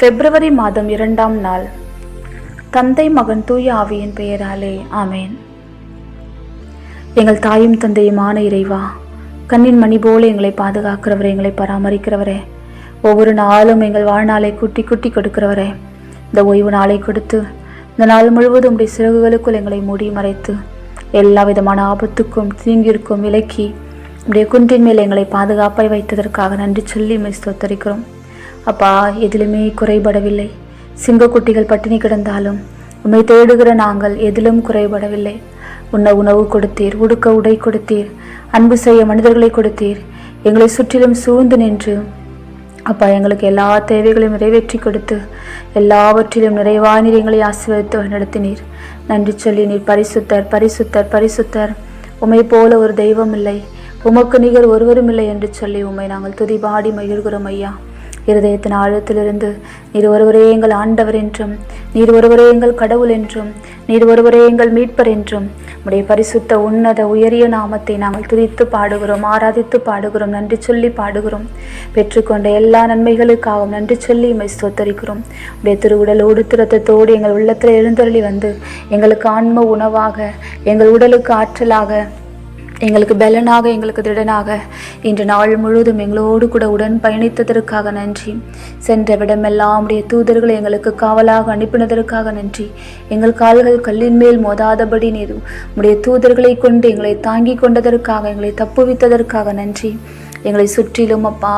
பிப்ரவரி மாதம் இரண்டாம் நாள். தந்தை மகன் தூய ஆவியின் பெயராலே ஆமேன். எங்கள் தாயும் தந்தையுமான இறைவா கண்ணின் மணி போல எங்களை பாதுகாக்கிறவரே எங்களை பராமரிக்கிறவரே. ஒவ்வொரு நாளும் எங்கள் வாழ்நாளை குட்டி குட்டி கொடுக்கிறவரே. இந்த ஓய்வு நாளை கொடுத்து இந்த நாள் முழுவதும் உடைய சிறகுகளுக்குள் எங்களை மூடி மறைத்து எல்லா விதமான ஆபத்துக்கும் தீங்கிற்கும் விலக்கி உடைய குன்றின் மேல் எங்களை பாதுகாப்பாய் வைத்ததற்காக நன்றி சொல்லி மெய் ஸ்தோத்தரிக்கிறோம். அப்பா எதிலுமே குறைபடவில்லை. சிங்கக்குட்டிகள் பட்டினி கிடந்தாலும் உம்மை தேடுகிற நாங்கள் எதிலும் குறைபடவில்லை. உண்ண உணவு கொடுத்தீர் உடுக்க உடை கொடுத்தீர் அன்பு செய்ய மனிதர்களை கொடுத்தீர். எங்களை சுற்றிலும் சூழ்ந்து நின்று அப்பா எங்களுக்கு எல்லா தேவைகளையும் நிறைவேற்றி கொடுத்து எல்லாவற்றிலும் நிறைவாய் நீர் எங்களை ஆசீர்வதித்து நடத்தினீர். நன்றி சொல்லி நீர் பரிசுத்தர் பரிசுத்தர் பரிசுத்தர். உமை போல ஒரு தெய்வம் இல்லை. உமக்கு நிகர் ஒருவரும் இல்லை என்று சொல்லி உம்மை நாங்கள் துதிபாடி மகிழ்கிறோம் ஐயா. இருதயத்தின் ஆழத்திலிருந்து நீர் ஒருவரே எங்கள் ஆண்டவர் என்றும் நீர் ஒருவரே எங்கள் கடவுள் என்றும் நீர் ஒருவரே எங்கள் மீட்பர் என்றும் உடைய பரிசுத்த உன்னத உயரிய நாமத்தை நாங்கள் துதித்து பாடுகிறோம் ஆராதித்து பாடுகிறோம் நன்றி சொல்லி பாடுகிறோம். பெற்றுக்கொண்ட எல்லா நன்மைகளுக்காகவும் நன்றி சொல்லி இமை ஸ்தோத்தரிக்கிறோம். உடைய திருவுடலோடு திருத்தத்தோடு எங்கள் உள்ளத்தில் எழுந்தருளி வந்து எங்களுக்கு ஆன்ம உணவாக எங்கள் உடலுக்கு ஆற்றலாக எங்களுக்கு பலனாக எங்களுக்கு திடனாக இன்று நாள் முழுவதும் எங்களோடு கூட உடன் பயணித்ததற்காக நன்றி. சென்ற விடமெல்லாம் உடைய தூதர்களை எங்களுக்கு காவலாக அனுப்பினதற்காக நன்றி. எங்கள் கால்கள் கல்லின் மேல் மோதாதபடி நீதும் உடைய தூதர்களை கொண்டு எங்களை தாங்கி கொண்டதற்காக எங்களை தப்புவித்ததற்காக நன்றி. எங்களை சுற்றிலும் அப்பா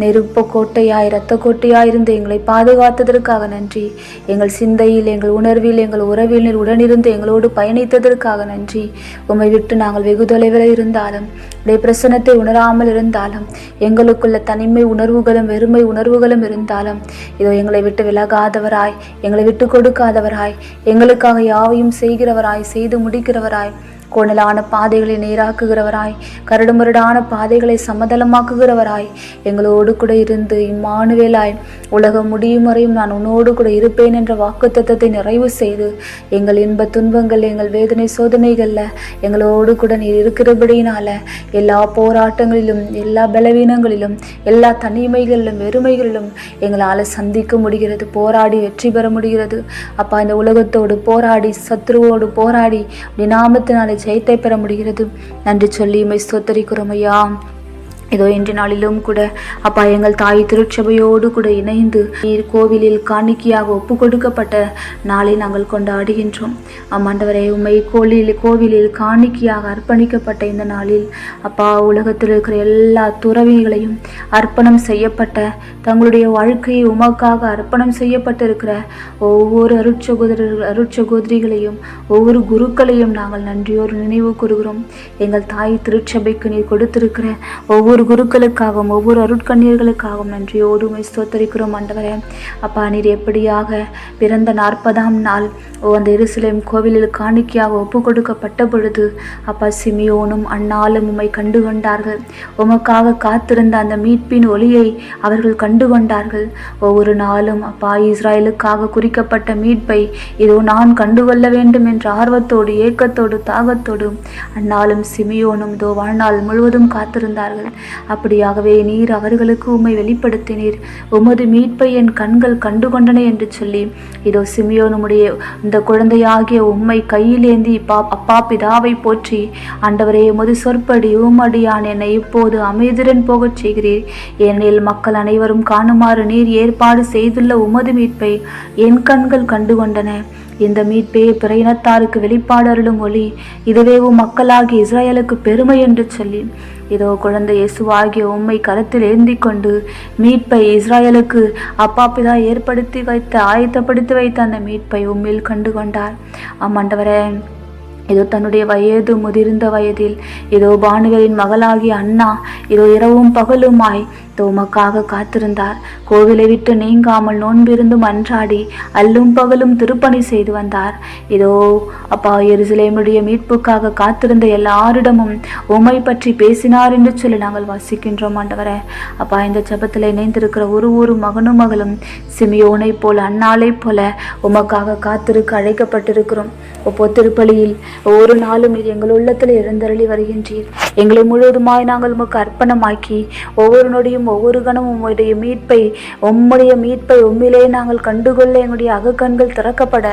நெருப்ப கோட்டையாய் இரத்த கோட்டையாய் இருந்து எங்களை பாதுகாத்ததற்காக நன்றி. எங்கள் சிந்தையில் எங்கள் உணர்வில் எங்கள் உறவில் உடனிருந்து எங்களோடு பயணித்ததற்காக நன்றி. உம்மை விட்டு நாங்கள் வெகு தொலைவில் இருந்தாலும் உடைய பிரசனத்தை உணராமல் இருந்தாலும் எங்களுக்குள்ள தனிமை உணர்வுகளும் வெறுமை உணர்வுகளும் இருந்தாலும் இதோ எங்களை விட்டு விலகாதவராய் எங்களை விட்டு கொடுக்காதவராய் எங்களுக்காக யாவையும் செய்கிறவராய் செய்து முடிக்கிறவராய் கோணலான பாதைகளை நேராக்குகிறவராய் கரடுமுரடான பாதைகளை சமதளமாக்குகிறவராய் எங்களோடு கூட இருந்து இம்மானுவேலாய் உலகம் முடியும் வரையும் நான் உன்னோடு கூட இருப்பேன் என்ற வாக்குத்தத்தத்தை நிறைவு செய்து எங்கள் இன்ப துன்பங்கள் எங்கள் வேதனை சோதனைகளில் எங்களோடு கூட நீர் இருக்கிறபடியினால எல்லா போராட்டங்களிலும் எல்லா பலவீனங்களிலும் எல்லா தனிமைகளிலும் வெறுமைகளிலும் எங்களால் சந்திக்க முடிகிறது போராடி வெற்றி பெற முடிகிறது. அப்பா இந்த உலகத்தோடு போராடி சத்ருவோடு போராடி உம்முடைய நாமத்தினாலே ஜெயத்தை பெற முடிகிறது. நன்றி சொல்லி மை ஸ்தோத்தரிக்கிறோம் ஐயா. இதோ இன்று நாளிலும் கூட அப்பா எங்கள் தாய் திருச்சபையோடு கூட இணைந்து நீர் கோவிலில் காணிக்கையாக ஒப்பு கொடுக்கப்பட்ட நாளை நாங்கள் கொண்டாடுகின்றோம். அம்மாண்டவரை உண்மை கோவிலில் கோவிலில் காணிக்கையாக அர்ப்பணிக்கப்பட்ட இந்த நாளில் அப்பா உலகத்தில் இருக்கிற எல்லா துறவிகளையும் அர்ப்பணம் செய்யப்பட்ட தங்களுடைய வாழ்க்கையை உமக்காக அர்ப்பணம் செய்யப்பட்டிருக்கிற ஒவ்வொரு அருட்சகோதரர்கள் அருட்சகோதரிகளையும் ஒவ்வொரு குருக்களையும் நாங்கள் நன்றியோடு நினைவு கூறுகிறோம். எங்கள் தாய் திருச்சபைக்கு நீர் கொடுத்திருக்கிற ஒவ்வொரு குருக்களுக்காகவும் ஒவ்வொரு அருட்கண்ணீர்களுக்காகவும் நன்றியோடு உம்மை ஸ்தோத்தரிக்கிறோம் ஆண்டவரே. அப்பா நீர் எப்படியாக பிறந்த நாற்பதாம் நாள் ஓ அந்த எருசலேம் கோவிலில் காணிக்கையாக ஒப்பு கொடுக்கப்பட்ட பொழுது அப்பா சிமியோனும் அண்ணாலும் உம்மை கண்டு கொண்டார்கள் உமக்காக காத்திருந்த அந்த மீட்பின் ஒளியை அவர்கள் கண்டு கொண்டார்கள் ஒவ்வொரு நாளும் அப்பா இஸ்ராயலுக்காக குறிக்கப்பட்ட மீட்பை இதோ நான் கண்டுகொள்ள வேண்டும் என்ற ஆர்வத்தோடு ஏக்கத்தோடு தாகத்தோடு அண்ணாலும் சிமியோனும் இதோ வாழ்நாள் முழுவதும் காத்திருந்தார்கள். அப்படியாகவே நீர் அவர்களுக்கு உம்மை வெளிப்படுத்தினீர். உமது மீட்பை என் கண்கள் கண்டுகொண்டன என்று சொல்லி இதோ சிமியோனுடைய இந்த குழந்தையாகிய உம்மை கையிலேந்தி பா அப்பா பிதாவை போற்றி ஆண்டவரே உமது சொற்படி உமடியான் என்னை இப்போது அமைதிரன் போகச் செய்கிறீர். ஏனெனில் மக்கள் அனைவரும் காணுமாறு நீர் ஏற்பாடு செய்துள்ள உமது மீட்பை என் கண்கள் கண்டுகொண்டன. இந்த மீட்பே பிற இனத்தாருக்கு வெளிப்பாடு அருளும் ஒளி இதுவே உம் மக்களாகி இஸ்ரேலுக்கு பெருமை என்று சொல்லி இதோ குழந்தை இயேசுவாகிய உம்மை கரத்தில் ஏந்தி கொண்டு மீட்பை இஸ்ராயலுக்கு அப்பா பிதா ஏற்படுத்தி வைத்த ஆயத்தப்படுத்தி வைத்த அந்த மீட்பை உம்மில் கண்டு கொண்டார் ஆமாண்டவரே இதோ தன்னுடைய வயது முதிர்ந்த வயதில் இதோ பானுவலின் மகளாகிய அண்ணா இதோ இரவும் பகலுமாய் தோமக்காக காத்திருந்தார். கோவிலை விட்டு நீங்காமல் நோன்பிருந்தும் அன்றாடி அல்லும் பகலும் திருப்பணி செய்து வந்தார். இதோ அப்பா எருசலேமுடைய மீட்புக்காக காத்திருந்த எல்லாரிடமும் உமை பற்றி பேசினார் என்று சொல்லி நாங்கள் வாசிக்கின்றோம் ஆண்டவரே. அப்பா இந்த ஜபத்தில் இணைந்திருக்கிற ஒரு ஒரு மகனும் மகளும் சிமியோனைப் போல அன்னாளைப் போல உமக்காக காத்திருக்க அழைக்கப்பட்டிருக்கிறோம். ஒப்போ திருப்பலியில் ஒவ்வொரு நாளும் நீர் எங்கள் உள்ளத்தில் எழுந்தருளி வருகின்றீர். எங்களை முழுவதுமாய் நாங்கள் உமக்கு அர்ப்பணமாக்கி ஒவ்வொரு நொடியும் நொடியும் ஒவ்வொரு கணமும் உம்முடைய மீட்பை உம்முடைய மீட்பை உம்மிலே நாங்கள் கண்டுகொள்ள எங்களுடைய அகக்கண்கள் திறக்கப்பட.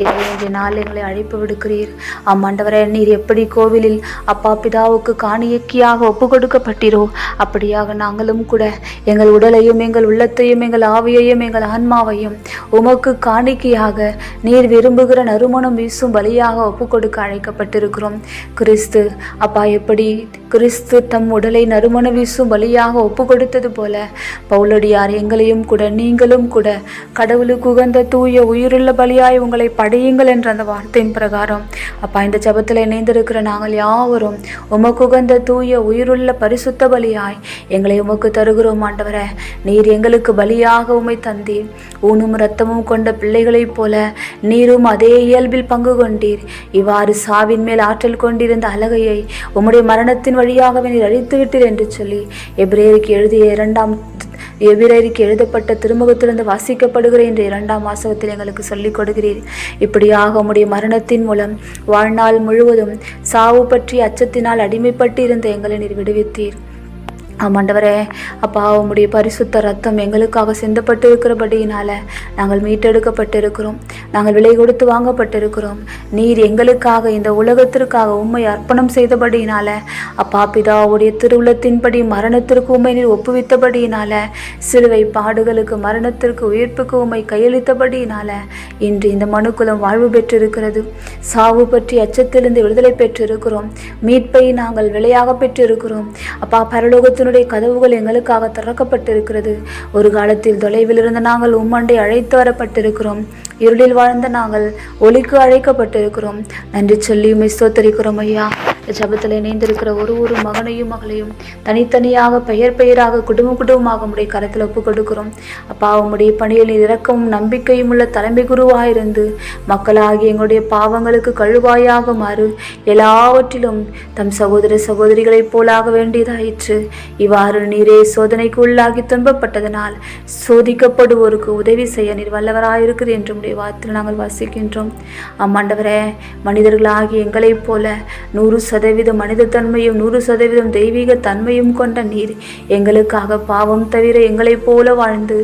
இதை இன்றைய நாள் எங்களை அழைப்பு விடுக்கிறீர். ஆமாண்டவரே நீர் எப்படி கோவிலில் அப்பா பிதாவுக்கு காணியக்கியாக ஒப்பு கொடுக்கப்பட்டீரோ அப்படியாக நாங்களும் கூட எங்கள் உடலையும் எங்கள் உள்ளத்தையும் எங்கள் ஆவியையும் எங்கள் ஆன்மாவையும் உமக்கு காணிக்கையாக நீர் விரும்புகிற நறுமணம் வீசும் பலியாக ஒப்பு கொடுக்க அழைக்கப்பட்டிருக்கிறோம். கிறிஸ்து அப்பா எப்படி கிறிஸ்து தம் உடலை நறுமண வீசும் பலியாக ஒப்பு கொடுத்தது போல பவுலடியார் எங்களையும் கூட நீங்களும் கூட கடவுளுக்கு உகந்த தூய உயிருள்ள பலியாய் உங்களை படையுங்கள் என்ற அந்த வார்த்தையின் பிரகாரம். அப்பா இந்த ஜபத்தில் இணைந்திருக்கிற நாங்கள் யாவரும் உமக்கு உகந்த தூய உயிருள்ள பரிசுத்த பலியாய் எங்களை உமக்கு தருகிறோம் ஆண்டவரே. நீர் எங்களுக்கு பலியாக உமை தந்தீர். ஊனும் இரத்தமும் கொண்ட பிள்ளைகளைப் போல நீரும் அதே இயல்பில் பங்கு கொண்டீர். இவ்வாறு சாவின் மேல் ஆற்றல் கொண்டிருந்த அழகையை உம்முடைய மரணத்தின் வழியாகவே நீர் அழித்து விட்டீர் என்று சொல்லி எப்ரேருக்கு எழுதிய இரண்டாம் எபிரேயருக்கு எழுதப்பட்ட திருமுகத்திலிருந்து வாசிக்கப்படுகிற என்ற இரண்டாம் வாசகத்தில் எங்களுக்கு சொல்லிக் கொடுக்கிறீர். இப்படியாக உம்முடைய மரணத்தின் மூலம் வாழ்நாள் முழுவதும் சாவு பற்றி அச்சத்தினால் அடிமைப்பட்டு இருந்த எங்களை நீர் விடுவித்தீர். ஆமாண்டவரே அப்பா உம்முடைய பரிசுத்த ரத்தம் எங்களுக்காக சிந்தப்பட்டு இருக்கிறபடியினால நாங்கள் மீட்டெடுக்கப்பட்டிருக்கிறோம். நாங்கள் விலை கொடுத்து வாங்கப்பட்டிருக்கிறோம். நீர் எங்களுக்காக இந்த உலகத்திற்காக உண்மை அர்ப்பணம் செய்தபடியினால அப்பா பிதாவுடைய திருவுளத்தின்படி மரணத்திற்கு உண்மை நீர் ஒப்புவித்தபடியினால சிலுவை பாடுகளுக்கு மரணத்திற்கு உயிர்ப்புக்கு உண்மை கையளித்தபடியினால இன்று இந்த மனுக்குலம் வாழ்வு பெற்றிருக்கிறது. சாவு பற்றி அச்சத்திலிருந்து விடுதலை பெற்றிருக்கிறோம். மீட்பை நாங்கள் விலையாக பெற்றிருக்கிறோம். அப்பா பரலோகத்தில் பரலோகத்தினுடைய கதவுகள் எங்களுக்காக திறக்கப்பட்டிருக்கிறது. ஒரு காலத்தில் தொலைவில் இருந்த நாங்கள் உம்மண்டை அழைத்து வரப்பட்டிருக்கிறோம். இருளில் வாழ்ந்த நாங்கள் ஒளிக்கு அழைக்கப்பட்டிருக்கிறோம். நன்றி சொல்லி உம்மை ஸ்தோத்தரிக்கிறோம் ஐயா. ஜபத்தில் இணைந்திருக்கிற ஒரு ஒரு மகனையும் மகளையும் தனித்தனியாக பெயர் பெயராக குடும்ப குடும்பமாக உடைய கரத்தில் ஒப்பு கொடுக்கிறோம். அப்பா உம்முடைய பணியில் நீர் நம்பிக்கையும் உள்ள தலைமை குருவாக இருந்து மக்களாகி எங்களுடைய பாவங்களுக்கு கழுவாயாக மாறு. எல்லாவற்றிலும் தம் சகோதர சகோதரிகளைப் போலாக வேண்டியதாயிற்று. இவ்வாறு நீரே சோதனைக்கு உள்ளாகி துன்பப்பட்டதனால் சோதிக்கப்படுவோருக்கு உதவி செய்ய நீர் வல்லவராயிருக்குது என்று உடைய வார்த்தையில் நாங்கள் வாசிக்கின்றோம். அம்மாண்டவரே மனிதர்களாகி எங்களைப் போல நூறு சதவீதம் மனித தன்மையும் நூறு சதவீதம் தெய்வீக தன்மையும் கொண்ட நீர் எங்களுக்காக பாவம் தவிர எங்களைப் போல வாழ்ந்து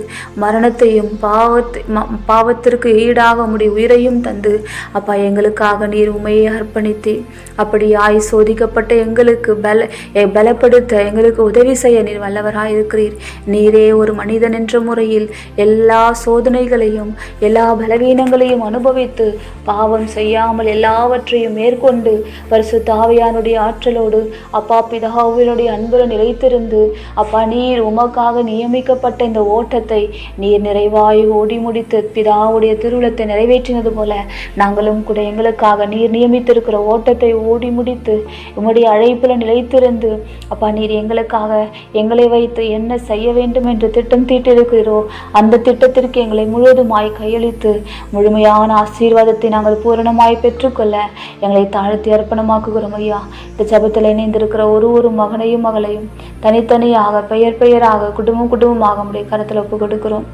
மரணத்தையும் பாவத்தை பாவத்திற்கு ஈடாக உம்முடைய உயிரையும் தந்து அப்பா எங்களுக்காக நீர் உமையை அர்ப்பணித்து அப்படி ஆய் சோதிக்கப்பட்ட எங்களுக்கு பல எ- பலப்படுத்த எங்களுக்கு உதவி செய்ய நீர் வல்லவராக இருக்கிறீர் நீரே ஒரு மனிதன் என்ற முறையில் எல்லா சோதனைகளையும் எல்லா பலவீனங்களையும் அனுபவித்து பாவம் செய்யாமல் எல்லாவற்றையும் மேற்கொண்டு பரிசு தாவையானுடைய ஆற்றலோடு அப்பா பிதாவினுடைய அன்புல நிலைத்திருந்து அப்பா நீர் உமக்காக நியமிக்கப்பட்ட இந்த ஓட்டத்தை நீர் நிறைவாய் ஓடி முடித்து பிதாவுடைய திருவிழத்தை நிறைவேற்றினது போல நாங்களும் கூட எங்களுக்காக நீர் நியமித்திருக்கிற ஓட்டத்தை ஓடி முடித்து உம்முடைய அழைப்புல நிலைத்திருந்து அப்பா நீர் எங்களுக்காக எங்களை வைத்து என்ன செய்ய வேண்டும் என்று திட்டம் தீட்டிருக்கிறோம் அந்த திட்டத்திற்கு எங்களை முழுவதுமாய் கையளித்து முழுமையான ஆசீர்வாதத்தை நாங்கள் பூரணமாய் பெற்றுக்கொள்ள எங்களை தாழ்த்தி அர்ப்பணமாக்குகிறோம் ஐயா. இந்த ஜெபத்தில் இணைந்திருக்கிற ஒரு ஒரு மகனையும் மகளையும் தனித்தனியாக பெயர் பெயராக குடும்பம் குடும்பமாக நம்முடைய கருத்தில் ஒப்பு கொடுக்கிறோம்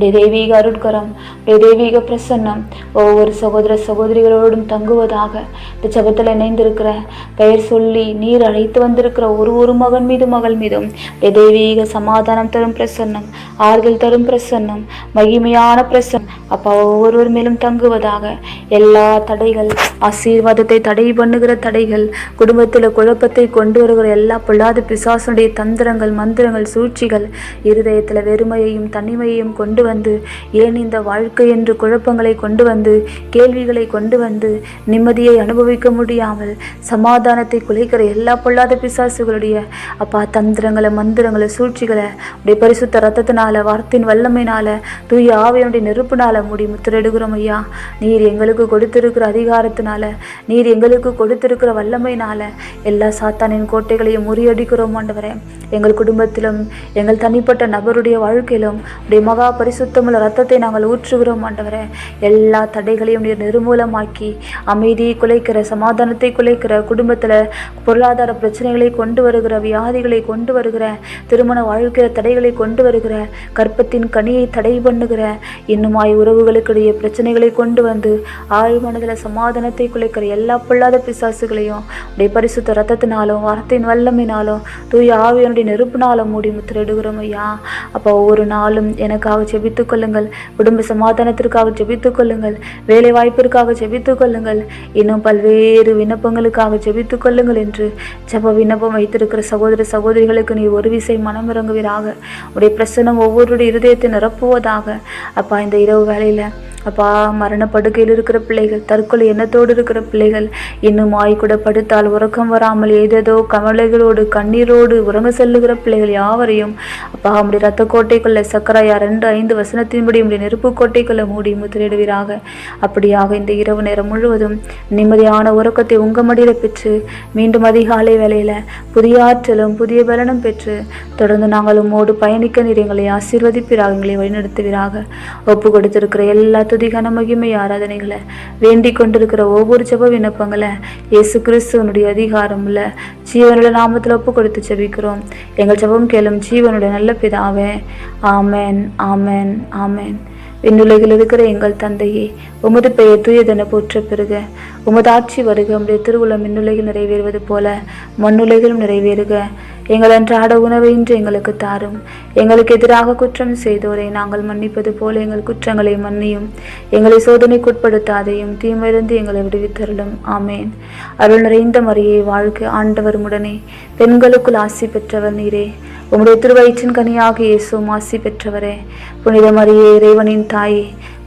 உடைய தெய்வீக அருட்கரம் உடைய தெய்வீக பிரசன்னம் ஒவ்வொரு சகோதர சகோதரிகளோடும் தங்குவதாக இந்த ஜபத்தில் இணைந்திருக்கிற பெயர் சொல்லி நீர் அழைத்து வந்திருக்கிற ஒரு ஒரு மகன் மீது மகள் மீதும் உடைய தெய்வீக சமாதானம் தரும் பிரசன்னம் ஆறுதல் தரும் பிரசன்னம் மகிமையான பிரசன்னம். அப்பா ஒவ்வொருவர் மேலும் தங்குவதாக எல்லா தடைகள் ஆசீர்வாதத்தை தடை பண்ணுகிற தடைகள் குடும்பத்தில் குழப்பத்தை கொண்டு வருகிற எல்லா பொல்லாத பிசாசனுடைய தந்திரங்கள் மந்திரங்கள் சூழ்ச்சிகள் இருதயத்தில் வெறுமையையும் தனிமையையும் கொண்டு வந்து ஏன் இந்த வாழ்க்கை என்று குழப்பங்களை கொண்டு வந்து கேள்விகளை கொண்டு வந்து நிம்மதியை அனுபவிக்க முடியாமல் சமாதானத்தை குலைக்கிற எல்லா பொல்லாத பிசாசுகளுடைய அப்பா தந்திரங்களை மந்திரங்களை சூழ்ச்சிகளை உடைய பரிசுத்த ரத்தத்தினால வார்த்தையின் வல்லமையினால தூய ஆவியனுடைய நெருப்புனால முடி முத்திரையிடுகிறோம் ஐயா. நீர் எங்களுக்கு கொடுத்திருக்கிற அதிகாரத்தினால நீர் எங்களுக்கு கொடுத்திருக்கிற வல்லமையினால எல்லா சாத்தானின் கோட்டைகளையும் முறியடிக்கிறோம் ஆண்டவரே. எங்கள் குடும்பத்திலும் எங்கள் தனிப்பட்ட நபருடைய வாழ்க்கையிலும் உடைய மகா பரிசு பரிசுத்தமுள்ள ரத்தத்தை நாங்கள் ஊற்றுகிறோம் ஆண்டவரே. எல்லா தடைகளையும் நீர் நிர்மூலமாக்கி அமைதியை குலைக்கிற சமாதானத்தை குலைக்கிற குடும்பத்தில் பொருளாதார பிரச்சனைகளை கொண்டு வருகிற வியாதிகளை கொண்டு வருகிற திருமண வாழ்க்கிற தடைகளை கொண்டு வருகிற கற்பத்தின் கனியை தடை பண்ணுகிற இன்னுமாய் உறவுகளுக்கிடையே பிரச்சனைகளை கொண்டு வந்து ஆழ்மனதில் சமாதானத்தை குலைக்கிற எல்லா பொல்லாத பிசாசுகளையும் உடைய பரிசுத்த ரத்தத்தினாலும் வார்த்தையின் வல்லமினாலும் தூய ஆவியனுடைய நெருப்பினாலும் மூடி முத்திரையிடுகிறோம் ஐயா. அப்போ ஒவ்வொரு நாளும் எனக்காக ஜெபித்துக் கொள்ளுங்கள். குடும்ப சமாதானத்திற்காக ஜெபித்துக் கொள்ளுங்கள். வேலை வாய்ப்பிற்காக ஜெபித்துக் கொள்ளுங்கள். இன்னும் பல்வேறு விண்ணப்பங்களுக்காக ஜெபித்துக் கொள்ளுங்கள் என்று ஜெப விண்ணப்பம் வைத்திருக்கிற சகோதர சகோதரிகளுக்கு நீ ஒரு விசை மனம் இறங்குவீராக. உடைய பிரசனம் ஒவ்வொருடைய இருதயத்தை நிரப்புவதாக. அப்பா இந்த இரவு வேலையில் அப்பா மரணப்படுக்கையில் இருக்கிற பிள்ளைகள் தற்கொலை எண்ணத்தோடு இருக்கிற பிள்ளைகள் இன்னும் ஆய் கூட படுத்தால் உறக்கம் வராமல் ஏதேதோ கவலைகளோடு கண்ணீரோடு உறங்க செல்லுகிற பிள்ளைகள் யாவரையும் அப்பா உடைய ரத்த கோட்டைக்குள்ள சக்கரையா ரெண்டு ஐந்து வசனத்தின்படி உடைய நெருப்பு கோட்டைக்குள்ள மூடி முத்திரிடுவீராக அப்படியாக இந்த இரவு நேரம் முழுவதும் நிம்மதியான உறக்கத்தை உங்க மடியில பெற்று மீண்டும் அதிகாலை வேலையில புதிய ஆற்றலும் புதிய பலனும் பெற்று தொடர்ந்து நாங்கள் உம்மோடு பயணிக்க நீர் எங்களை ஆசீர்வதிப்பீராக எங்களை வழிநடத்துவீராக. ஒப்பு கொடுத்திருக்கிற எல்லா துதிகன மகிமை ஆராதனைகளை வேண்டிக் கொண்டிருக்கிற ஒவ்வொரு ஜப விண்ணப்பங்களை இயேசு கிறிஸ்துவனுடைய அதிகாரம் உள்ள ஜீவனுடைய நாமத்தில் ஒப்பு கொடுத்து ஜபிக்கிறோம். எங்கள் ஜபம் கேளும் ஜீவனுடைய நல்ல பிதாவே. ஆமென் ஆமேன். ஆமேன் விண்ணுலகில் இருக்கிற எங்கள் தந்தையே உமது பெயர் தூயதென போற்ற பெறுக. உமது ஆட்சி வருக உம்முடைய திருவுளம் விண்ணுலகில் நிறைவேறுவது போல மண்ணுலகிலும் நிறைவேறுக. எங்கள் அன்றாட உணவை இன்று எங்களுக்கு தாரும். எங்களுக்கு எதிராக குற்றம் செய்தோரை நாங்கள் மன்னிப்பது போல எங்கள் குற்றங்களை மன்னியும். எங்களை சோதனைக்குட்படுத்தாதையும் தீமையிலிருந்து எங்களை விடுவித்தருளும். ஆமேன். அருள் நிறைந்த மரியை வாழ்க ஆண்டவர் உடனே பெண்களுக்குள் ஆசி பெற்றவர் நீரே. உம்முடைய திருவயிற்றின் கனியாக இயேசும் ஆசி பெற்றவரே. புனித மரியே இறைவனின் தாயே.